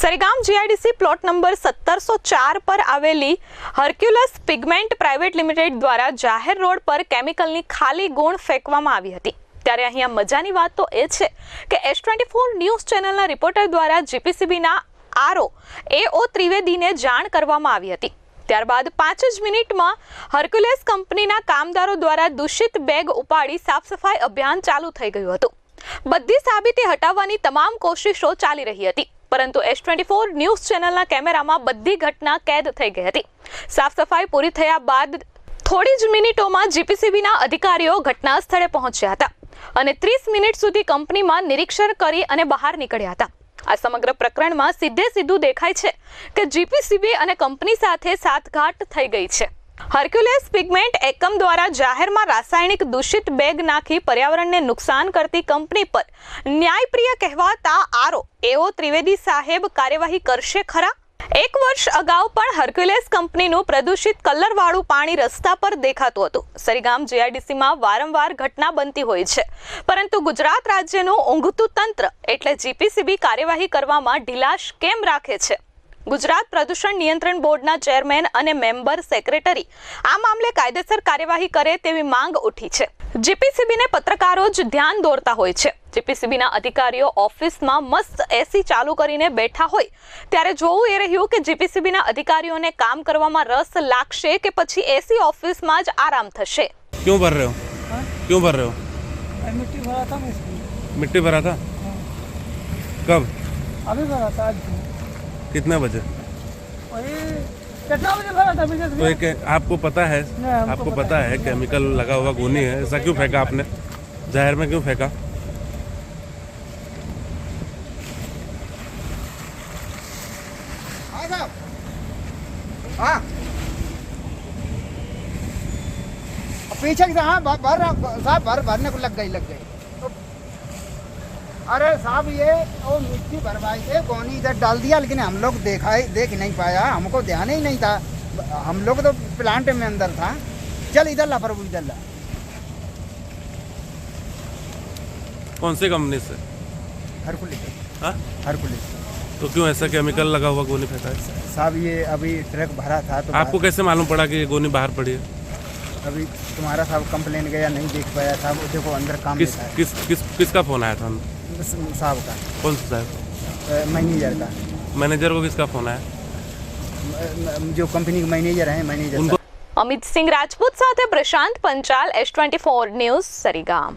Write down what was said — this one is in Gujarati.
સરીગામ જીઆઈડીસી પ્લોટ નંબર સત્તરસો ચાર પર આવેલી હર્ક્યુલસ પિગમેન્ટ પ્રાઇવેટ લિમિટેડ દ્વારા જાહેર રોડ પર કેમિકલની ખાલી ગુણ ફેંકવામાં આવી હતી. ત્યારે અહીંયા મજાની વાત તો એ છે કે એસ ટ્વેન્ટી ફોર ન્યૂઝ ચેનલના રિપોર્ટર દ્વારા જીપીસીબીના આરઓ એઓ ત્રિવેદીને જાણ કરવામાં આવી હતી. ત્યારબાદ પાંચ જ મિનિટમાં હર્ક્યુલેસ કંપનીના કામદારો દ્વારા દૂષિત બેગ ઉપાડી સાફ સફાઈ અભિયાન ચાલુ થઈ ગયું હતું. બધી સાબિતી હટાવવાની તમામ કોશિશો ચાલી રહી હતી. પરંતુ એસ ટ્વેન્ટી ફોર ન્યૂઝ ચેનલના કેમેરામાં બધી ઘટના કેદ થઈ ગઈ હતી. સાફ સફાઈ પૂરી થયા બાદ થોડી જ મિનિટોમાં જીપીસીબીના અધિકારીઓ ઘટના સ્થળે પહોંચ્યા હતા અને ત્રીસ મિનિટ સુધી કંપનીમાં નિરીક્ષણ કરી અને બહાર નીકળ્યા હતા. આ સમગ્ર પ્રકરણમાં સીધે સીધું દેખાય છે કે જીપીસીબી અને કંપની સાથે સાતઘાટ થઈ ગઈ છે. હર્ક્યુલેસ પિગમેન્ટ એકમ દ્વારા જાહેરમાં રાસાયણિક દૂષિત બેગ નાખી પર્યાવરણને નુકસાન કરતી કંપની પર ન્યાયપ્રિય કહેવાતા આરો. એઓ ત્રિવેદી સાહેબ કાર્યવાહી કરશે ખરા? એક વર્ષ અગાઉ પણ હર્ક્યુલેસ કંપનીનું પ્રદૂષિત કલરવાળું પાણી રસ્તા પર દેખાતું હતું. સરીગામ જીઆઈડીસીમાં વારંવાર ઘટના બનતી હોય છે. પરંતુ ગુજરાત રાજ્યનું ઊંઘતું તંત્ર એટલે જીપીસીબી કાર્યવાહી કરવામાં ઢીલાશ કેમ રાખે છે? ગુજરાત પ્રદૂષણ નિયંત્રણ બોર્ડના ચેરમેન અને મેમ્બર સેક્રેટરી આ મામલે કાયદેસર કાર્યવાહી કરે તેવી માંગ ઉઠી છે. જીપીસીબીને પત્રકારો જ ધ્યાન દોરતા હોય છે. જીપીસીબીના અધિકારીઓ ઓફિસમાં મસ્ત એસી ચાલુ કરીને બેઠા હોય. ત્યારે જોવું એ રહ્યું કે જીપીસીબીના અધિકારીઓને કામ કરવામાં રસ લાગશે કે પછી એસી ઓફિસમાં જ આરામ થશે. ક્યું ભર રહ્યો? ક્યું ભર રહ્યો? મિટ્ટી ભરા મિટ્ટી ભરા કબ? અભી ભરા कितने बजे? तो एक आपको पता है आपको पता पता है केमिकल लगा हुआ गोनी है। ऐसा क्यों फेंका आपने? ज़ाहिर में क्यों फेंका? हाँ साहब। हाँ। पीछे से हाँ भर भर साहब भर भरने को लग गई लग गई। अरे साहब ये वो मिट्टी भरवाई थे कौनी इधर डाल दिया लेकिन हम लोग देखा ही देख नहीं पाया। हमको ध्यान ही नहीं था। हम लोग तो प्लांट में अंदर था। चल इधर ला प्रभु इधर ला। कौन सी कंपनी से? हरकुलिस हाँ? हरकुलिस तो क्यों ऐसा केमिकल लगा हुआ गोनी फेंका है? साहब ये अभी ट्रक भरा था तो आपको कैसे मालूम पड़ा कि ये गोनी बाहर पड़ी है? अभी तुम्हारा साहब कंप्लेन गया नहीं देख पाया था देखो अंदर काम किस किस किस किसका फ़ोन आया था? साहब का? कौन सा साहब? मैनेजर का। मैनेजर को किसका फ़ोन है जो कंपनी के मैनेजर है मैनेजर अमित सिंह राजपूत साथ है Prashant Panchal S twenty four news Sarigam.